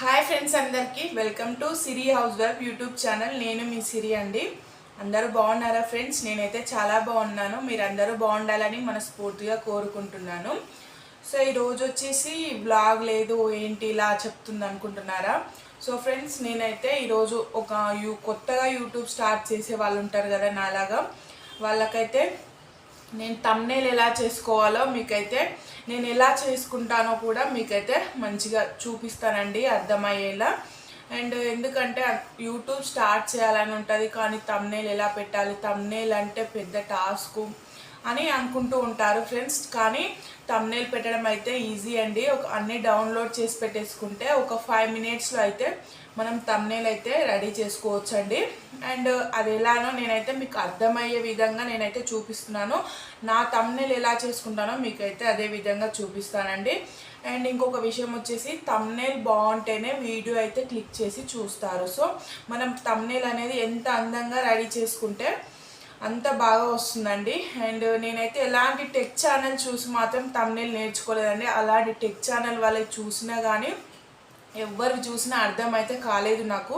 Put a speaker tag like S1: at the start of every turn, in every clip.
S1: Hi friends అందరికీ welcome to Siri housewife YouTube channel నేను మీ సిరి అండి. అందరూ బాగున్నారా ఫ్రెండ్స్ నేనైతే చాలా బాగున్నాను. మీరందరూ బాగుండాలని మనస్ఫూర్తిగా కోరుకుంటున్నాను. సో ఈరోజు వచ్చేసి బ్లాగ్ లేదు ఏంటి ఇలా చెప్తుంది అనుకుంటున్నారా? సో ఫ్రెండ్స్ నేనైతే ఈరోజు ఒక యూ కొత్తగా యూట్యూబ్ స్టార్ట్ చేసే వాళ్ళు ఉంటారు కదా నాలాగా. వాళ్ళకైతే నేను తమ్నేల్ ఎలా చేసుకోవాలో మీకైతే నేను ఎలా చేసుకుంటానో కూడా మీకైతే మంచిగా చూపిస్తానండి అర్థమయ్యేలా. అండ్ ఎందుకంటే యూట్యూబ్ స్టార్ట్ చేయాలని ఉంటుంది కానీ తమ్నేల్ ఎలా పెట్టాలి? తమ్నేల్ అంటే పెద్ద టాస్క్. అని అనుకుంటూ ఉంటారు ఫ్రెండ్స్. కానీ తమ్నేల్ పెట్టడం అయితే ఈజీ అండి. ఒక అన్ని డౌన్లోడ్ చేసి పెట్టేసుకుంటే ఒక ఫైవ్ మినిట్స్లో అయితే మనం తమ్నేల్ అయితే రెడీ చేసుకోవచ్చు అండి అండ్ అది ఎలానో నేనైతే మీకు అర్థమయ్యే విధంగా నేనైతే చూపిస్తున్నాను. నా తమ్నేల్ ఎలా చేసుకుంటానో మీకైతే అదే విధంగా చూపిస్తానండి. అండ్ ఇంకొక విషయం వచ్చేసి తమ్నేల్ బాగుంటేనే వీడియో అయితే క్లిక్ చేసి చూస్తారు. సో మనం తమ్నేల్ అనేది ఎంత అందంగా రెడీ చేసుకుంటే అంత బాగా వస్తుందండి. అండ్ నేనైతే ఎలాంటి టెక్ ఛానల్ చూసి మాత్రం తమ్నేల్ నేర్చుకోలేదండి. అలాంటి టెక్ ఛానల్ వాళ్ళకి చూసినా కానీ ఎవరు చూసినా అర్థమైతే కాలేదు నాకు.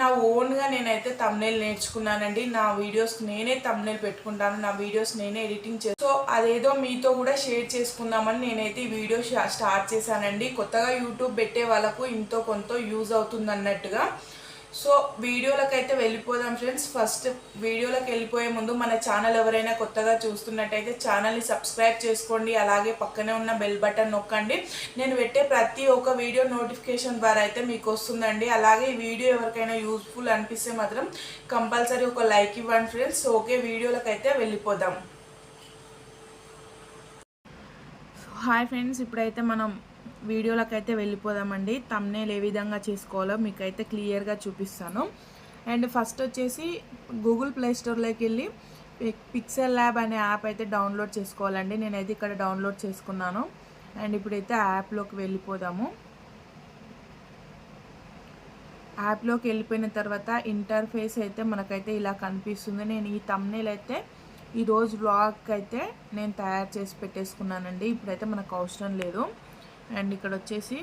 S1: నా ఓన్గా నేనైతే తమ్నేల్ నేర్చుకున్నానండి. నా వీడియోస్ నేనే తమ్నేల్ పెట్టుకుంటాను. నా వీడియోస్ నేనే ఎడిటింగ్ చేస్తాను సో అదేదో మీతో కూడా షేర్ చేసుకుందామని నేనైతే ఈ వీడియో స్టార్ట్ చేశానండి. కొత్తగా యూట్యూబ్ పెట్టే వాళ్ళకు ఇంతో కొంత యూజ్ అవుతుంది అన్నట్టుగా సో వీడియోలకు అయితే వెళ్ళిపోదాం ఫ్రెండ్స్. ఫస్ట్ వీడియోలకు వెళ్ళిపోయే ముందు మన ఛానల్ ఎవరైనా కొత్తగా చూస్తున్నట్టయితే ఛానల్ని సబ్స్క్రైబ్ చేసుకోండి. అలాగే పక్కనే ఉన్న బెల్ బటన్ నొక్కండి. నేను పెట్టే ప్రతి ఒక్క వీడియో నోటిఫికేషన్ ద్వారా అయితే మీకు వస్తుందండి. అలాగే ఈ వీడియో ఎవరికైనా యూస్ఫుల్ అనిపిస్తే మాత్రం కంపల్సరీ ఒక లైక్ ఇవ్వండి ఫ్రెండ్స్. ఓకే వీడియోలకు అయితే వెళ్ళిపోదాం. హాయ్ ఫ్రెండ్స్ ఇప్పుడైతే మనం వీడియోలకు అయితే వెళ్ళిపోదామండి. తమ్నేల్ ఏ విధంగా చేసుకోవాలో మీకైతే క్లియర్గా చూపిస్తాను. అండ్ ఫస్ట్ వచ్చేసి గూగుల్ ప్లే స్టోర్లోకి వెళ్ళి పిక్సెల్ ల్యాబ్ అనే యాప్ అయితే డౌన్లోడ్ చేసుకోవాలండి. నేనైతే ఇక్కడ డౌన్లోడ్ చేసుకున్నాను. అండ్ ఇప్పుడైతే యాప్లోకి వెళ్ళిపోదాము. యాప్లోకి వెళ్ళిపోయిన తర్వాత ఇంటర్ఫేస్ అయితే మనకైతే ఇలా కనిపిస్తుంది. నేను ఈ తమ్నేల్ అయితే ఈరోజు బ్లాగ్ అయితే నేను తయారు చేసి పెట్టేసుకున్నానండి. ఇప్పుడైతే మనకు అవసరం లేదు. అండ్ ఇక్కడ వచ్చేసి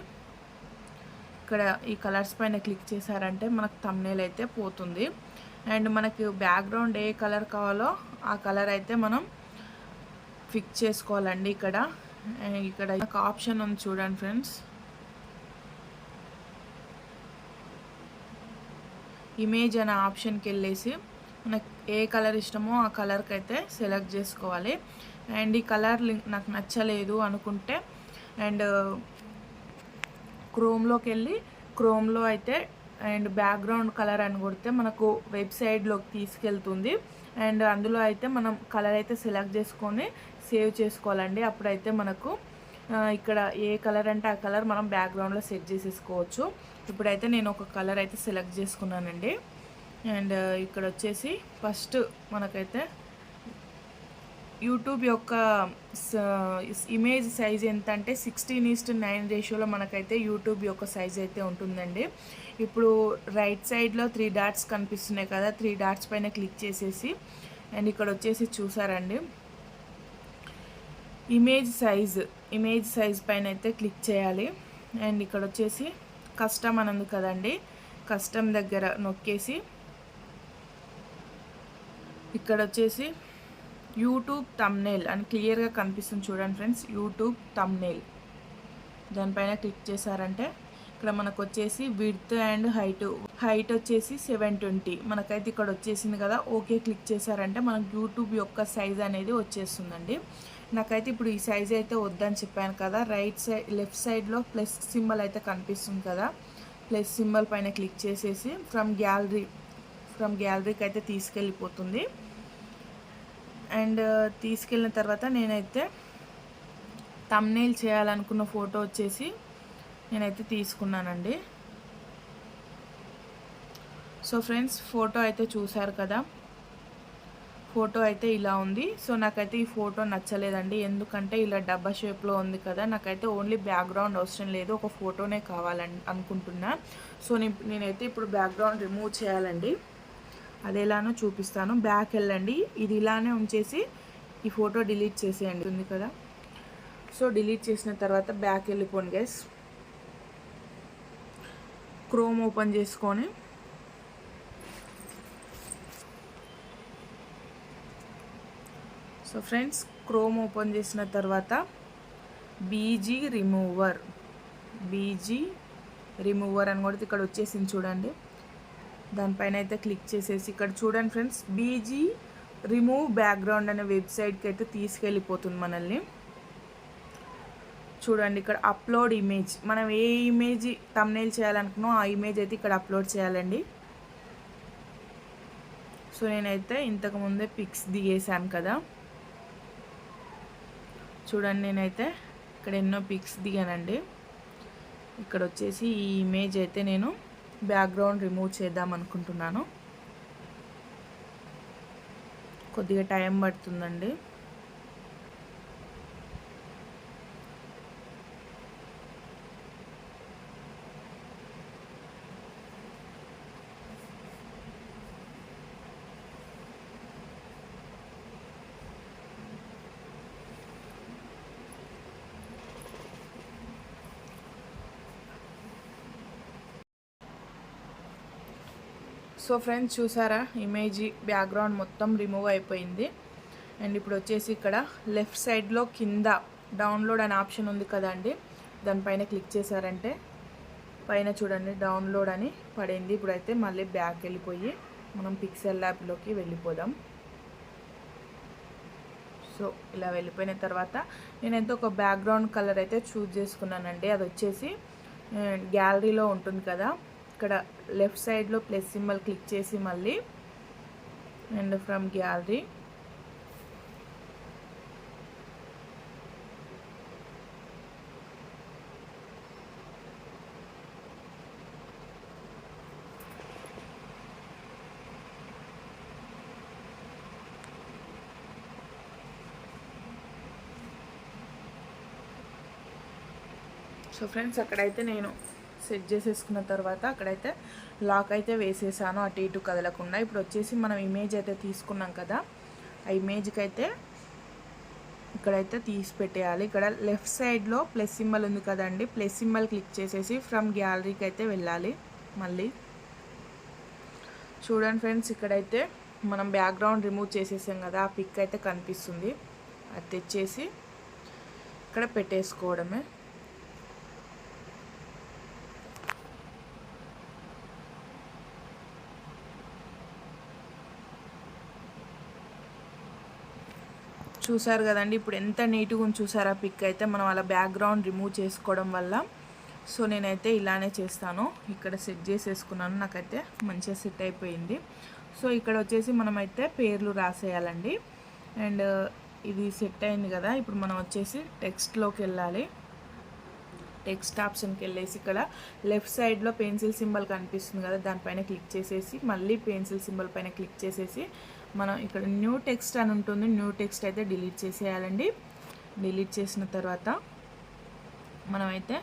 S1: ఇక్కడ ఈ కలర్స్ పైన క్లిక్ చేశారంటే మనకు తమ్నేల్ అయితే పోతుంది. అండ్ మనకి బ్యాక్గ్రౌండ్ ఏ కలర్ కావాలో ఆ కలర్ అయితే మనం ఫిక్స్ చేసుకోవాలండి ఇక్కడ. ఇక్కడ ఒక ఆప్షన్ ఉంది చూడండి ఫ్రెండ్స్ ఇమేజ్ అనే ఆప్షన్కి వెళ్ళేసి మనకు ఏ కలర్ ఇష్టమో ఆ కలర్కి అయితే సెలెక్ట్ చేసుకోవాలి. అండ్ ఈ కలర్ నాకు నచ్చలేదు అనుకుంటే అండ్ క్రోమ్లోకి వెళ్ళి క్రోమ్లో అయితే అండ్ బ్యాక్గ్రౌండ్ కలర్ అని కొడితే మనకు వెబ్సైట్లోకి తీసుకెళ్తుంది. అండ్ అందులో అయితే మనం కలర్ అయితే సెలెక్ట్ చేసుకొని సేవ్ చేసుకోవాలండి. అప్పుడైతే మనకు ఇక్కడ ఏ కలర్ అంటే ఆ కలర్ మనం బ్యాక్గ్రౌండ్లో సెట్ చేసేసుకోవచ్చు. ఇప్పుడైతే నేను ఒక కలర్ అయితే సెలెక్ట్ చేసుకున్నానండి. అండ్ ఇక్కడ వచ్చేసి ఫస్ట్ మనకైతే యూట్యూబ్ యొక్క ఇమేజ్ సైజ్ ఎంత అంటే సిక్స్టీన్ ఈస్ట్ నైన్ రేషియోలో మనకైతే యూట్యూబ్ యొక్క సైజ్ అయితే ఉంటుందండి. ఇప్పుడు రైట్ సైడ్లో త్రీ డాట్స్ కనిపిస్తున్నాయి కదా త్రీ డాట్స్ పైన క్లిక్ చేసేసి అండ్ ఇక్కడ వచ్చేసి చూసారండి. ఇమేజ్ సైజ్ ఇమేజ్ సైజ్ పైన అయితే క్లిక్ చేయాలి. అండ్ ఇక్కడ వచ్చేసి కస్టమ్ అని ఉంది కదండి కస్టమ్ దగ్గర నొక్కేసి ఇక్కడ వచ్చేసి యూట్యూబ్ తమ్నేల్ అని క్లియర్గా కనిపిస్తుంది చూడండి ఫ్రెండ్స్ యూట్యూబ్ తమ్నేల్ దానిపైన క్లిక్ చేశారంటే ఇక్కడ మనకు వచ్చేసి విడ్త్ అండ్ హైట్ హైట్ వచ్చేసి సెవెన్ ట్వంటీ. మనకైతే ఇక్కడ వచ్చేసింది కదా ఓకే క్లిక్ చేశారంటే మనకు యూట్యూబ్ యొక్క సైజ్ అనేది వచ్చేస్తుందండి. నాకైతే ఇప్పుడు ఈ సైజ్ అయితే వద్దని చెప్పాను కదా రైట్ సైడ్ లెఫ్ట్ సైడ్లో ప్లస్ సింబల్ అయితే కనిపిస్తుంది కదా ప్లస్ సింబల్ పైన క్లిక్ చేసేసి ఫ్రమ్ గ్యాలరీ ఫ్రమ్ గ్యాలరీకి అయితే తీసుకెళ్ళిపోతుంది. అండ్ తీసుకెళ్ళిన తర్వాత నేనైతే తమ్నేల్ చేయాలనుకున్న ఫోటో వచ్చేసి నేనైతే తీసుకున్నానండి. సో ఫ్రెండ్స్ ఫోటో అయితే చూశారు కదా? ఫోటో అయితే ఇలా ఉంది. సో నాకైతే ఈ ఫోటో నచ్చలేదండి. ఎందుకంటే ఇలా డబ్బా షేప్లో ఉంది కదా? నాకైతే ఓన్లీ బ్యాక్గ్రౌండ్ అవసరం లేదు. ఒక ఫోటోనే కావాలని అనుకుంటున్నా. సో నేనైతే ఇప్పుడు బ్యాక్గ్రౌండ్ రిమూవ్ చేయాలండి. అది ఎలానో చూపిస్తాను. బ్యాక్ వెళ్ళండి. ఇది ఇలానే ఉంచేసి ఈ ఫోటో డిలీట్ చేసేయండి. ఉంది కదా? సో డిలీట్ చేసిన తర్వాత బ్యాక్ వెళ్ళిపోండి గైస్ క్రోమ్ ఓపెన్ చేసుకొని సో ఫ్రెండ్స్ క్రోమ్ ఓపెన్ చేసిన తర్వాత బీజీ రిమూవర్. బీజీ రిమూవర్ అని కూడా ఇక్కడ వచ్చేసింది చూడండి. దానిపైన అయితే క్లిక్ చేసేసి ఇక్కడ చూడండి ఫ్రెండ్స్ బీజీ రిమూవ్ బ్యాక్గ్రౌండ్ అనే వెబ్సైట్కి అయితే తీసుకెళ్ళిపోతుంది మనల్ని. చూడండి ఇక్కడ అప్లోడ్ ఇమేజ్ మనం ఏ ఇమేజ్ తమ్నేల్ చేయాలనుకున్నామో ఆ ఇమేజ్ అయితే ఇక్కడ అప్లోడ్ చేయాలండి. సో నేనైతే ఇంతకుముందే పిక్స్ దిగేసాను కదా. చూడండి నేనైతే ఇక్కడ ఎన్నో పిక్స్ దిగానండి. ఇక్కడ వచ్చేసి ఈ ఇమేజ్ అయితే నేను బ్యాక్గ్రౌండ్ రిమూవ్ చేద్దాం అనుకుంటున్నాను. కొద్దిగా టైం పడుతుందండి. సో ఫ్రెండ్స్ చూసారా? ఇమేజ్ బ్యాక్గ్రౌండ్ మొత్తం రిమూవ్ అయిపోయింది. అండ్ ఇప్పుడు వచ్చేసి ఇక్కడ లెఫ్ట్ సైడ్లో కింద డౌన్లోడ్ అనే ఆప్షన్ ఉంది కదండి. దానిపైన క్లిక్ చేశారంటే పైన చూడండి డౌన్లోడ్ అని పడింది. ఇప్పుడైతే మళ్ళీ బ్యాక్ వెళ్ళిపోయి మనం పిక్సెల్ ల్యాబ్లోకి వెళ్ళిపోదాం. సో ఇలా వెళ్ళిపోయిన తర్వాత నేనైతే ఒక బ్యాక్గ్రౌండ్ కలర్ అయితే చూజ్ చేసుకున్నానండి. అది వచ్చేసి గ్యాలరీలో ఉంటుంది కదా. ఇక్కడ లెఫ్ట్ సైడ్లో ప్లస్ సింబల్ క్లిక్ చేసి మళ్ళీ and from gallery. So friends అక్కడైతే నేను సెట్ చేసేసుకున్న తర్వాత అక్కడైతే లాక్ అయితే వేసేసాను అటు ఇటు కదలకుండా. ఇప్పుడు వచ్చేసి మనం ఇమేజ్ అయితే తీసుకున్నాం కదా ఆ ఇమేజ్కి అయితే ఇక్కడైతే తీసి పెట్టేయాలి. ఇక్కడ లెఫ్ట్ సైడ్లో ప్లస్ సింబల్ ఉంది కదండి ప్లస్ సింబల్ క్లిక్ చేసేసి ఫ్రమ్ గ్యాలరీకి అయితే వెళ్ళాలి మళ్ళీ. చూడండి ఫ్రెండ్స్ ఇక్కడైతే మనం బ్యాక్గ్రౌండ్ రిమూవ్ చేసేసాం కదా ఆ పిక్ అయితే కనిపిస్తుంది. అది తెచ్చేసి ఇక్కడ పెట్టేసుకోవడమే. చూసారు కదండి. ఇప్పుడు ఎంత నీట్గా ఉంది చూసారా? పిక్ అయితే మనం అలా బ్యాక్గ్రౌండ్ రిమూవ్ చేసుకోవడం వల్ల. సో నేనైతే ఇలానే చేస్తాను. ఇక్కడ సెట్ చేసేసుకున్నాను. నాకైతే మంచిగా సెట్ అయిపోయింది. సో ఇక్కడ వచ్చేసి మనమైతే పేర్లు రాసేయాలండి. అండ్ ఇది సెట్ అయింది కదా. ఇప్పుడు మనం వచ్చేసి టెక్స్ట్లోకి వెళ్ళాలి. టెక్స్ట్ ఆప్షన్కి వెళ్ళేసి ఇక్కడ లెఫ్ట్ సైడ్లో పెన్సిల్ సింబల్ కనిపిస్తుంది కదా. దానిపైన క్లిక్ చేసేసి మళ్ళీ పెన్సిల్ సింబల్ పైన క్లిక్ చేసేసి మనం ఇక్కడ న్యూ టెక్స్ట్ అని ఉంటుంది. న్యూ టెక్స్ట్ అయితే డిలీట్ చేసేయాలండి. డిలీట్ చేసిన తర్వాత మనమైతే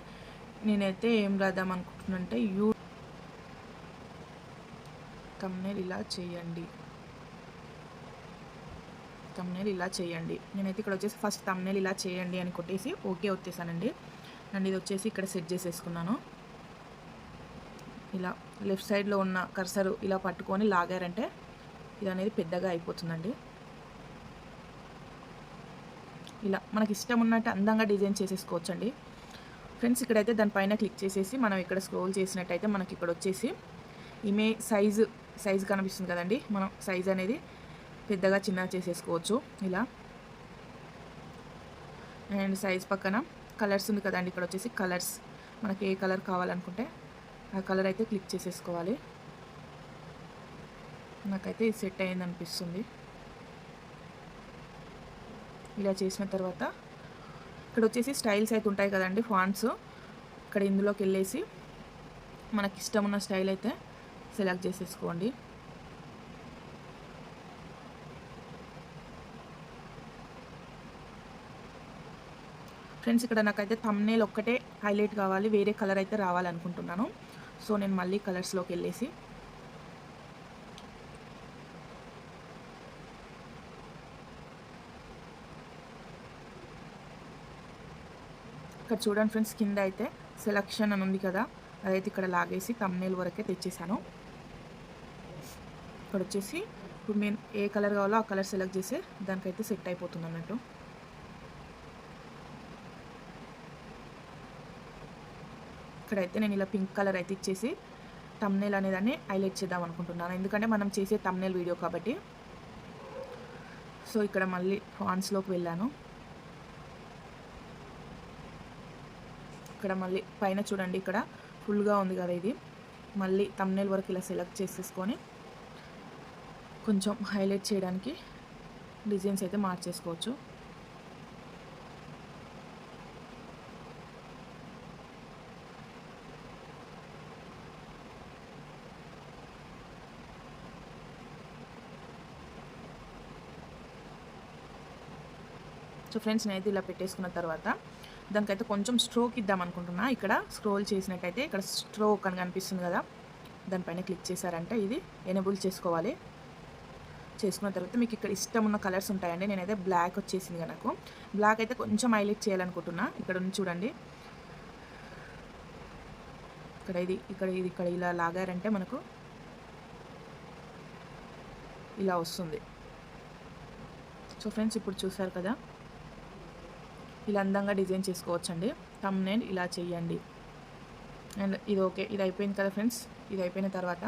S1: నేనైతే ఏం రాద్దాం అనుకుంటున్నంటే యూ తమ్నేల్ ఇలా చేయండి. తమ్నేల్ ఇలా చేయండి. నేనైతే ఇక్కడ వచ్చేసి ఫస్ట్ తమ్నేల్ ఇలా చేయండి అని కొట్టేసి ఓకే వచ్చేసానండి. అండ్ ఇది వచ్చేసి ఇక్కడ సెట్ చేసేసుకున్నాను. ఇలా లెఫ్ట్ సైడ్లో ఉన్న కర్సరు ఇలా పట్టుకొని లాగారంటే ఇది అనేది పెద్దగా అయిపోతుందండి. ఇలా మనకి ఇష్టం ఉన్నట్టు అందంగా డిజైన్ చేసేసుకోవచ్చండి. ఫ్రెండ్స్ ఇక్కడైతే దానిపైన క్లిక్ చేసేసి మనం ఇక్కడ స్క్రోల్ చేసినట్టయితే మనకి ఇక్కడ వచ్చేసి ఇమే సైజు సైజు కనిపిస్తుంది కదండి. మనం సైజ్ అనేది పెద్దగా చిన్న చేసేసుకోవచ్చు. ఇలా. అండ్ సైజ్ పక్కన కలర్స్ ఉంది కదండి. ఇక్కడ వచ్చేసి కలర్స్. మనకి ఏ కలర్ కావాలనుకుంటే ఆ కలర్ అయితే క్లిక్ చేసేసుకోవాలి. నాకైతే ఇది సెట్ అయింది అనిపిస్తుంది ఇలా చేసిన తర్వాత ఇక్కడ వచ్చేసి స్టైల్స్ అయితే ఉంటాయి కదండి ఫాంట్స్. ఇక్కడ ఇందులోకి వెళ్ళేసి మనకి ఇష్టం ఉన్న స్టైల్ అయితే సెలెక్ట్ చేసేసుకోండి. ఫ్రెండ్స్ ఇక్కడ నాకైతే తమ్నేల్ ఒక్కటే హైలైట్ కావాలి వేరే కలర్ అయితే రావాలనుకుంటున్నాను. సో నేను మళ్ళీ కలర్స్లోకి వెళ్ళేసి ఇక్కడ చూడండి ఫ్రెండ్స్ కింద అయితే సెలక్షన్ అని ఉంది కదా. అదైతే ఇక్కడ లాగేసి తమ్నేల్ వరకే తెచ్చేసాను. ఇక్కడ వచ్చేసి ఇప్పుడు నేను ఏ కలర్ కావాలో ఆ కలర్ సెలెక్ట్ చేసి దానికైతే సెట్ అయిపోతుంది అన్నట్టు. ఇక్కడైతే నేను ఇలా పింక్ కలర్ అయితే ఇచ్చేసి తమ్నేల్ అనేదాన్ని హైలైట్ చేద్దాం అనుకుంటున్నాను. ఎందుకంటే మనం చేసే తమ్నేల్ వీడియో కాబట్టి. సో ఇక్కడ మళ్ళీ ఫాన్స్లోకి వెళ్ళాను. ఇక్కడ మళ్ళీ పైన చూడండి ఇక్కడ ఫుల్గా ఉంది కదా ఇది. మళ్ళీ తమ్నేల్ వరకు ఇలా సెలెక్ట్ చేసేసుకొని కొంచెం హైలైట్ చేయడానికి డిజైన్స్ అయితే మార్చేసుకోవచ్చు. సో ఫ్రెండ్స్ నేనైతే ఇలా పెట్టేసుకున్న తర్వాత దానికైతే కొంచెం స్ట్రోక్ ఇద్దాం అనుకుంటున్నా. ఇక్కడ స్క్రోల్ చేసినట్టయితే ఇక్కడ స్ట్రోక్ అని కనిపిస్తుంది కదా. దానిపైన క్లిక్ చేశారంటే ఇది. ఎనేబుల్ చేసుకోవాలి. చేసుకున్న తర్వాత మీకు ఇక్కడ ఇష్టం ఉన్న కలర్స్ ఉంటాయండి. నేనైతే బ్లాక్ వచ్చేసింది కనుక నాకు. బ్లాక్ అయితే కొంచెం హైలైట్ చేయాలనుకుంటున్నా. ఇక్కడ ఉంది చూడండి. ఇక్కడ ఇది ఇక్కడ ఇది ఇక్కడ ఇలా లాగారంటే మనకు ఇలా వస్తుంది. సో ఫ్రెండ్స్ ఇప్పుడు చూసారు కదా. ఇలా అందంగా డిజైన్ చేసుకోవచ్చండి. నేను ఇలా చేయండి అండ్ ఇది ఓకే ఇది అయిపోయింది కదా ఫ్రెండ్స్? ఇది అయిపోయిన తర్వాత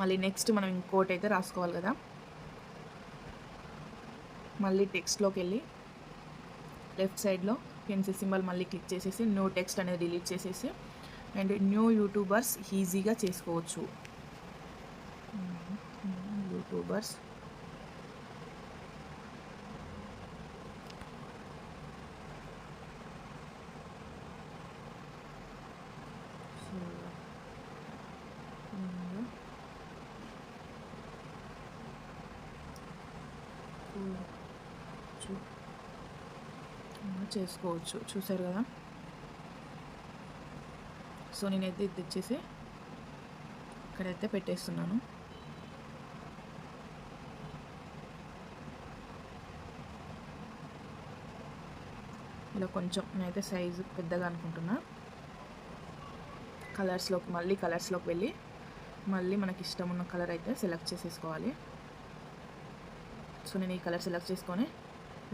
S1: మళ్ళీ నెక్స్ట్ మనం ఇంకోటి అయితే రాసుకోవాలి కదా? మళ్ళీ టెక్స్ట్లోకి వెళ్ళి లెఫ్ట్ సైడ్లో పెన్సిల్ సింబల్ మళ్ళీ క్లిక్ చేసేసి న్యూ టెక్స్ట్ అనేది డిలీట్ చేసేసి అండ్ న్యూ యూట్యూబర్స్ ఈజీగా చేసుకోవచ్చు. Hmm, hmm, యూట్యూబర్స్ చేసుకోవచ్చు. చూసారు కదా? సో నేనైతే ఇది తెచ్చేసి ఇక్కడైతే పెట్టేస్తున్నాను. ఇలా కొంచెం నేనైతే సైజు పెద్దగా అనుకుంటున్నా. కలర్స్లోకి మళ్ళీ కలర్స్లోకి వెళ్ళి మళ్ళీ మనకి ఇష్టం ఉన్న కలర్ అయితే సెలెక్ట్ చేసేసుకోవాలి. సో నేను ఈ కలర్ సెలెక్ట్ చేసుకొని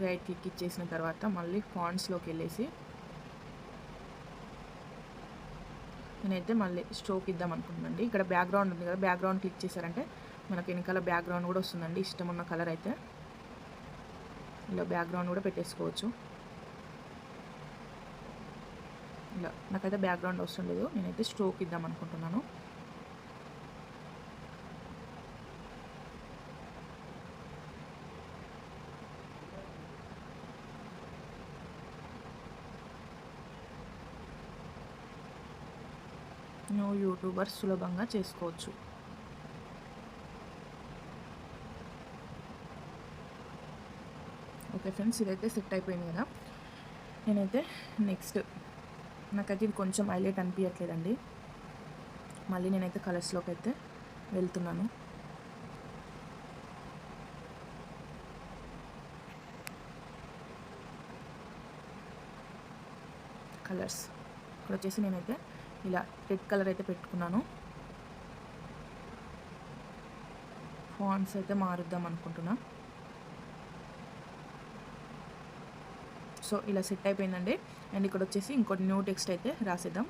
S1: రైట్ క్లిక్ ఇచ్చేసిన తర్వాత మళ్ళీ ఫాంట్స్లోకి వెళ్ళేసి నేనైతే మళ్ళీ స్ట్రోక్ ఇద్దాం అనుకుంటున్నాండి ఇక్కడ బ్యాక్గ్రౌండ్ ఉంది కదా బ్యాక్గ్రౌండ్ క్లిక్ చేశారంటే మనకు వెనకాల బ్యాక్గ్రౌండ్ కూడా వస్తుందండి. ఇష్టం ఉన్న కలర్ అయితే ఇలా బ్యాక్గ్రౌండ్ కూడా పెట్టేసుకోవచ్చు. ఇలా నాకైతే బ్యాక్గ్రౌండ్ అవసరం లేదు. నేనైతే స్ట్రోక్ ఇద్దాం అనుకుంటున్నాను. నువ్వు యూట్యూబర్ సులభంగా చేసుకోవచ్చు. ఓకే ఫ్రెండ్స్ ఇదైతే సెట్ అయిపోయింది కదా. నేనైతే నెక్స్ట్ నాకైతే ఇది కొంచెం హైలైట్ అనిపించట్లేదండి మళ్ళీ నేనైతే కలర్స్లోకి అయితే వెళ్తున్నాను. కలర్స్. ఇక్కడ వచ్చేసి నేనైతే ఇలా రెడ్ కలర్ అయితే పెట్టుకున్నాను. ఫాంట్స్ అయితే మారుద్దాం అనుకుంటున్నా. సో ఇలా సెట్ అయిపోయిందండి. అండ్ ఇక్కడ వచ్చేసి ఇంకోటి న్యూ టెక్స్ట్ అయితే రాసేద్దాం.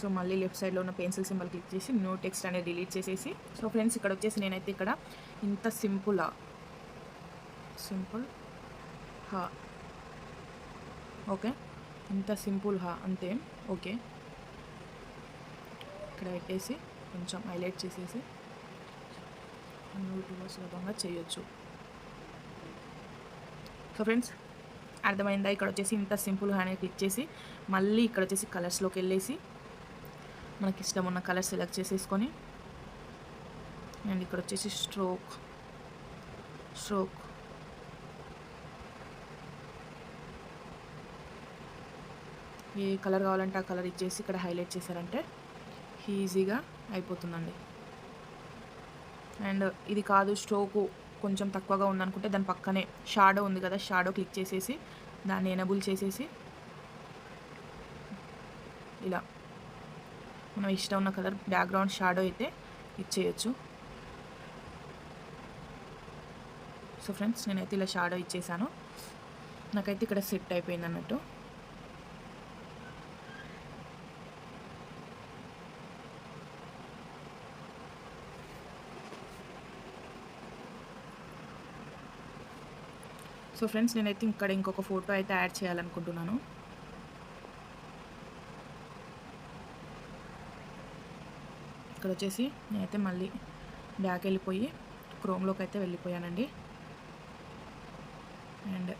S1: సో మళ్ళీ లెఫ్ట్ సైడ్లో ఉన్న పెన్సిల్ సింబల్ క్లిక్ చేసి న్యూ టెక్స్ట్ అనేది డిలీట్ చేసేసి. సో ఫ్రెండ్స్ ఇక్కడ వచ్చేసి నేనైతే ఇక్కడ ఇంత సింపుల్ సింపుల్ హా. ఓకే. ఇంత సింపుల్ హా అంతే. ఓకే. ఇక్కడ పెట్టేసి కొంచెం హైలైట్ చేసేసి యూట్యూబ్లో సులభంగా చేయొచ్చు. సో ఫ్రెండ్స్ అర్థమైందా? ఇక్కడ వచ్చేసి ఇంత సింపుల్గా అనేది క్లిక్ చేసి మళ్ళీ ఇక్కడ వచ్చేసి కలర్స్లోకి వెళ్ళేసి మనకి ఇష్టం ఉన్న కలర్ సెలెక్ట్ చేసేసుకొని అండ్ ఇక్కడ వచ్చేసి స్ట్రోక్ స్ట్రోక్ ఏ కలర్ కావాలంటే ఆ కలర్ ఇచ్చేసి ఇక్కడ హైలైట్ చేశారంటే ఈజీగా అయిపోతుందండి. అండ్ ఇది కాదు స్ట్రోకు కొంచెం తక్కువగా ఉందనుకుంటే దాని పక్కనే షాడో ఉంది కదా షాడో క్లిక్ చేసేసి దాన్ని ఎనబుల్ చేసేసి ఇలా మనం ఇష్టం ఉన్న కలర్ బ్యాక్గ్రౌండ్ షాడో అయితే ఇచ్చేయచ్చు. సో ఫ్రెండ్స్ నేనైతే ఇలా షాడో ఇచ్చేసాను. నాకైతే ఇక్కడ సెట్ అయిపోయింది అన్నట్టు సో ఫ్రెండ్స్ నేనైతే ఇక్కడ ఇంకొక ఫోటో అయితే యాడ్ చేయాలనుకుంటున్నాను. ఇక్కడ వచ్చేసి నేనైతే మళ్ళీ బ్యాక్ వెళ్ళిపోయి క్రోమ్లోకి అయితే వెళ్ళిపోయానండి. అండ్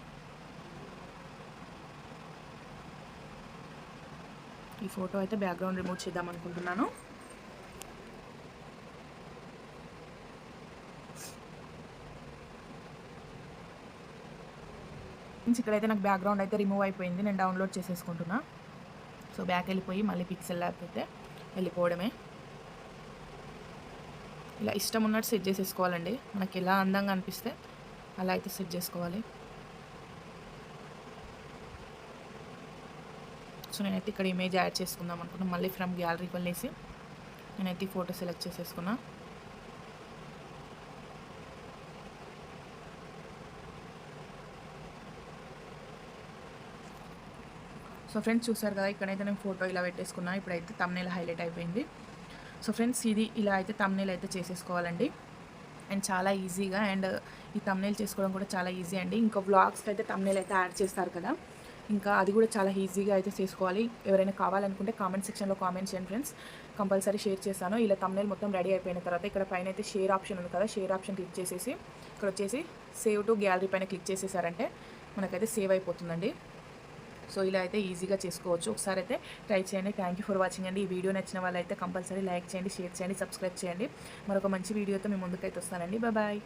S1: ఈ ఫోటో అయితే బ్యాక్గ్రౌండ్ రిమూవ్ చేద్దాం అనుకుంటున్నాను ఇక్కడ ఇక్కడైతే నాకు బ్యాక్గ్రౌండ్ అయితే రిమూవ్ అయిపోయింది. నేను డౌన్లోడ్ చేసేసుకుంటున్నా. సో బ్యాక్ వెళ్ళిపోయి మళ్ళీ పిక్సెల్ ల్యాబ్ అయితే వెళ్ళిపోవడమే. ఇలా ఇష్టం ఉన్నట్టు సెట్ చేసేసుకోవాలండి. మనకి ఎలా అందంగా అనిపిస్తే అలా అయితే సెట్ చేసుకోవాలి. సో నేనైతే ఇక్కడ ఇమేజ్ యాడ్ చేసుకుందాం అనుకున్నాను మళ్ళీ ఫ్రమ్ గ్యాలరీకి వెళ్ళేసి నేనైతే ఫోటో సెలెక్ట్ చేసేసుకున్నాను సో ఫ్రెండ్స్ చూసారు కదా ఇక్కడైతే నేను ఫోటో ఇలా పెట్టేసుకున్నాను ఇప్పుడైతే తమ్నేల్ హైలైట్ అయిపోయింది. సో ఫ్రెండ్స్ ఇది ఇలా అయితే తమ్నేల్ అయితే చేసేసుకోవాలండి. అండ్ చాలా ఈజీగా అండ్ ఈ తమ్నేల్ చేసుకోవడం కూడా చాలా ఈజీ అండి. ఇంకా వ్లాగ్స్కి అయితే తమ్నేల్ అయితే యాడ్ చేస్తారు కదా. ఇంకా అది కూడా చాలా ఈజీగా అయితే చేసుకోవాలి. ఎవరైనా కావాలనుకుంటే కామెంట్ సెక్షన్లో కామెంట్ చేయండి ఫ్రెండ్స్ కంపల్సరీ షేర్ చేస్తాను. ఇలా తమ్నేల్ మొత్తం రెడీ అయిపోయిన తర్వాత ఇక్కడ పైన అయితే షేర్ ఆప్షన్ ఉంది కదా షేర్ ఆప్షన్ క్లిక్ చేసేసి ఇక్కడ వచ్చేసి సేవ్ టు గ్యాలరీ పైన క్లిక్ చేసేసారంటే మనకైతే సేవ్ అయిపోతుందండి. సో ఇలా అయితే ఈజీగా చేసుకోవచ్చు. ఒకసారి అయితే ట్రై చేయండి. థ్యాంక్ యూ ఫర్ వాచింగ్ అండి. ఈ వీడియో నచ్చిన వాళ్ళైతే కంపల్సరీ లైక్ చేయండి షేర్ చేయండి సబ్స్క్రైబ్ చేయండి. మరొక మంచి వీడియోతో మేము ముందుకైతే వస్తానండి. బాయ్